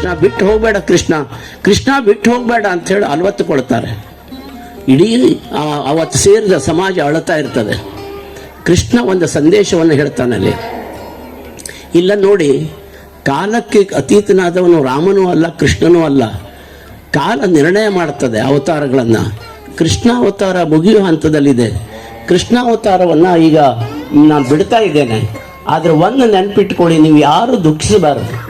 ಕೃಷ್ಣ ಬಿಟ್ಟು ಹೋಗ್ಬೇಡ ಕೃಷ್ಣ. ಕೃಷ್ಣ ಬಿಟ್ಟು ಹೋಗಬೇಡ ಅಂತ ಹೇಳಿ ಅಲ್ವತ್ತು ಕೊಡ್ತಾರೆ ಇಡೀ ಅವತ್ತು ಸೇರಿದ ಸಮಾಜ ಅಳತಾ ಇರ್ತದೆ. ಕೃಷ್ಣ ಒಂದು ಸಂದೇಶವನ್ನು ಹೇಳ್ತಾನಲ್ಲಿ ಇಲ್ಲ ನೋಡಿ, ಕಾಲಕ್ಕೆ ಅತೀತನಾದವನು ರಾಮನೂ ಅಲ್ಲ, ಕೃಷ್ಣನೂ ಅಲ್ಲ. ಕಾಲ ನಿರ್ಣಯ ಮಾಡ್ತದೆ ಅವತಾರಗಳನ್ನು. ಕೃಷ್ಣ ಅವತಾರ ಮುಗಿಯುವ ಹಂತದಲ್ಲಿದೆ. ಕೃಷ್ಣ ಅವತಾರವನ್ನ ಈಗ ನಾನು ಬಿಡ್ತಾ ಇದ್ದೇನೆ. ಆದರೆ ಒಂದು ನೆನಪಿಟ್ಕೊಳ್ಳಿ, ನೀವು ಯಾರು ದುಃಖಿಸಬಾರದು.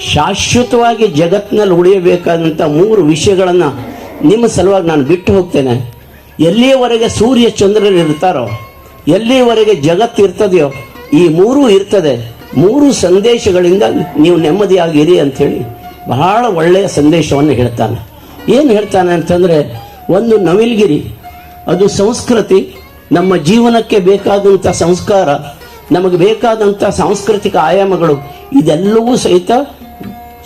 ಶಾಶ್ವತವಾಗಿ ಜಗತ್ತಿನಲ್ಲಿ ಉಳಿಯಬೇಕಾದಂಥ ಮೂರು ವಿಷಯಗಳನ್ನು ನಿಮ್ಮ ಸಲುವಾಗಿ ನಾನು ಬಿಟ್ಟು ಹೋಗ್ತೇನೆ. ಎಲ್ಲಿಯವರೆಗೆ ಸೂರ್ಯ ಚಂದ್ರರು ಇರ್ತಾರೋ, ಎಲ್ಲಿಯವರೆಗೆ ಜಗತ್ತು ಇರ್ತದೆಯೋ, ಈ ಮೂರೂ ಇರ್ತದೆ. ಮೂರು ಸಂದೇಶಗಳಿಂದ ನೀವು ನೆಮ್ಮದಿಯಾಗಿರಿ ಅಂಥೇಳಿ ಬಹಳ ಒಳ್ಳೆಯ ಸಂದೇಶವನ್ನು ಹೇಳ್ತಾನೆ. ಏನು ಹೇಳ್ತಾನೆ ಅಂತಂದರೆ, ಒಂದು ನವಿಲ್ಗಿರಿ, ಅದು ಸಂಸ್ಕೃತಿ, ನಮ್ಮ ಜೀವನಕ್ಕೆ ಬೇಕಾದಂಥ ಸಂಸ್ಕಾರ, ನಮಗೆ ಬೇಕಾದಂಥ ಸಾಂಸ್ಕೃತಿಕ ಆಯಾಮಗಳು, ಇದೆಲ್ಲವೂ ಸಹಿತ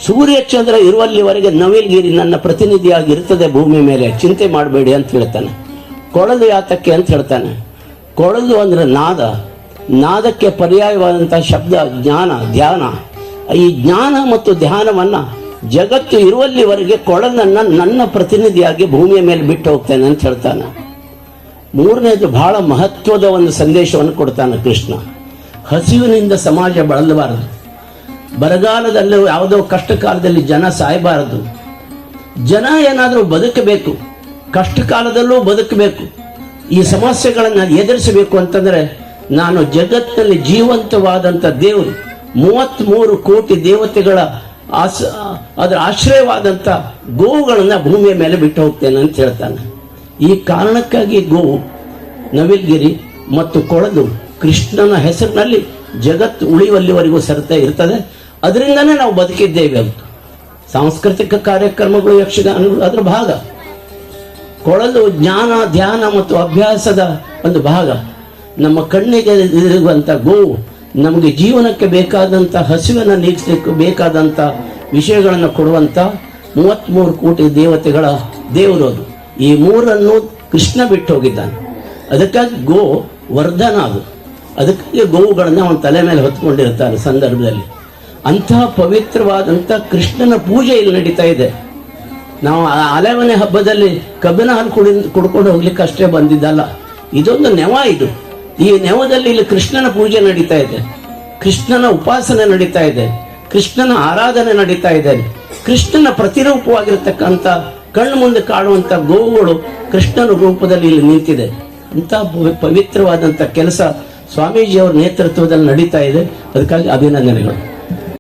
ಸೂರ್ಯಚಂದ್ರ ಇರುವಲ್ಲಿವರೆಗೆ ನವಿಲ್ಗಿರಿ ನನ್ನ ಪ್ರತಿನಿಧಿಯಾಗಿ ಇರ್ತದೆ ಭೂಮಿ ಮೇಲೆ. ಚಿಂತೆ ಮಾಡಬೇಡಿ ಅಂತ ಹೇಳ್ತಾನೆ. ಕೊಳಲು ಯಾತಕ್ಕೆ ಅಂತ ಹೇಳ್ತಾನೆ. ಕೊಳಲು ಅಂದ್ರೆ ನಾದ. ನಾದಕ್ಕೆ ಪರ್ಯಾಯವಾದಂಥ ಶಬ್ದ, ಜ್ಞಾನ, ಧ್ಯಾನ. ಈ ಜ್ಞಾನ ಮತ್ತು ಧ್ಯಾನವನ್ನ ಜಗತ್ತು ಇರುವಲ್ಲಿವರೆಗೆ ಕೊಳಲನ್ನ ನನ್ನ ಪ್ರತಿನಿಧಿಯಾಗಿ ಭೂಮಿಯ ಮೇಲೆ ಬಿಟ್ಟು ಹೋಗ್ತೇನೆ ಅಂತ ಹೇಳ್ತಾನೆ. ಮೂರನೇದು ಬಹಳ ಮಹತ್ವದ ಒಂದು ಸಂದೇಶವನ್ನು ಕೊಡ್ತಾನೆ ಕೃಷ್ಣ. ಹಸಿವಿನಿಂದ ಸಮಾಜ ಬಳಲಬಾರದು. ಬರಗಾಲದಲ್ಲೂ ಯಾವುದೋ ಕಷ್ಟ ಕಾಲದಲ್ಲಿ ಜನ ಸಾಯಬಾರದು. ಜನ ಏನಾದರೂ ಬದುಕಬೇಕು. ಕಷ್ಟ ಕಾಲದಲ್ಲೂ ಬದುಕಬೇಕು. ಈ ಸಮಸ್ಯೆಗಳನ್ನು ಎದುರಿಸಬೇಕು ಅಂತಂದ್ರೆ ನಾನು ಜಗತ್ತಿನಲ್ಲಿ ಜೀವಂತವಾದಂಥ ದೇವರು ಮೂವತ್ತ್ಮೂರು ಕೋಟಿ ದೇವತೆಗಳ ಆಸ, ಅದರ ಆಶ್ರಯವಾದಂಥ ಗೋವುಗಳನ್ನು ಭೂಮಿಯ ಮೇಲೆ ಬಿಟ್ಟು ಹೋಗ್ತೇನೆ ಅಂತ ಹೇಳ್ತಾನೆ. ಈ ಕಾರಣಕ್ಕಾಗಿ ಗೋವು ನವಿಲ್ಗಿರಿ ಮತ್ತು ಕೊಳದು ಕೃಷ್ಣನ ಹೆಸರಿನಲ್ಲಿ ಜಗತ್ತು ಉಳಿಯುವಲ್ಲಿವರೆಗೂ ಸರತ ಇರ್ತದೆ. ಅದರಿಂದನೇ ನಾವು ಬದುಕಿದ್ದೇವೆ ಅಂತ. ಸಾಂಸ್ಕೃತಿಕ ಕಾರ್ಯಕ್ರಮಗಳು ಯಕ್ಷಗಾನಗಳು ಅದರ ಭಾಗ. ಕೊಳಲು ಜ್ಞಾನ, ಧ್ಯಾನ ಮತ್ತು ಅಭ್ಯಾಸದ ಒಂದು ಭಾಗ. ನಮ್ಮ ಕಣ್ಣಿಗೆ ಇರುವಂಥ ಗೋವು ನಮಗೆ ಜೀವನಕ್ಕೆ ಬೇಕಾದಂಥ ಹಸಿವನ್ನು ನೀಗಿಸಲಿಕ್ಕೆ ಬೇಕಾದಂಥ ವಿಷಯಗಳನ್ನು ಕೊಡುವಂಥ ಮೂವತ್ತ್ಮೂರು ಕೋಟಿ ದೇವತೆಗಳ ದೇವರು ಅದು. ಈ ಮೂರನ್ನು ಕೃಷ್ಣ ಬಿಟ್ಟು ಹೋಗಿದ್ದಾನೆ. ಅದಕ್ಕಾಗಿ ಗೋ ವರ್ಧನ ಅದು. ಅದಕ್ಕಾಗಿ ಗೋವುಗಳನ್ನು ಅವನ ತಲೆ ಮೇಲೆ ಹೊತ್ಕೊಂಡಿರ್ತಾರೆ ಸಂದರ್ಭದಲ್ಲಿ. ಅಂತಹ ಪವಿತ್ರವಾದಂಥ ಕೃಷ್ಣನ ಪೂಜೆ ಇಲ್ಲಿ ನಡೀತಾ ಇದೆ. ನಾವು ಆ ಅಲೆಮನೆ ಹಬ್ಬದಲ್ಲಿ ಕಬ್ಬಿನ ಹಾಲು ಕುಡಿ ಕುಡ್ಕೊಂಡು ಹೋಗ್ಲಿಕ್ಕೆ ಅಷ್ಟೇ ಬಂದಿದ್ದಲ್ಲ. ಇದೊಂದು ನೆವ ಇದು. ಈ ನೆವದಲ್ಲಿ ಇಲ್ಲಿ ಕೃಷ್ಣನ ಪೂಜೆ ನಡೀತಾ ಇದೆ. ಕೃಷ್ಣನ ಉಪಾಸನೆ ನಡೀತಾ ಇದೆ. ಕೃಷ್ಣನ ಆರಾಧನೆ ನಡೀತಾ ಇದೆ. ಕೃಷ್ಣನ ಪ್ರತಿರೂಪವಾಗಿರ್ತಕ್ಕಂಥ ಕಣ್ಣು ಮುಂದೆ ಕಾಣುವಂಥ ಗೋವುಗಳು ಕೃಷ್ಣನ ರೂಪದಲ್ಲಿ ಇಲ್ಲಿ ನಿಂತಿದೆ. ಇಂಥ ಪವಿ- ಪವಿತ್ರವಾದಂಥ ಕೆಲಸ ಸ್ವಾಮೀಜಿಯವರ ನೇತೃತ್ವದಲ್ಲಿ ನಡೀತಾ ಇದೆ. ಅದಕ್ಕಾಗಿ ಅಭಿನಂದನೆಗಳು.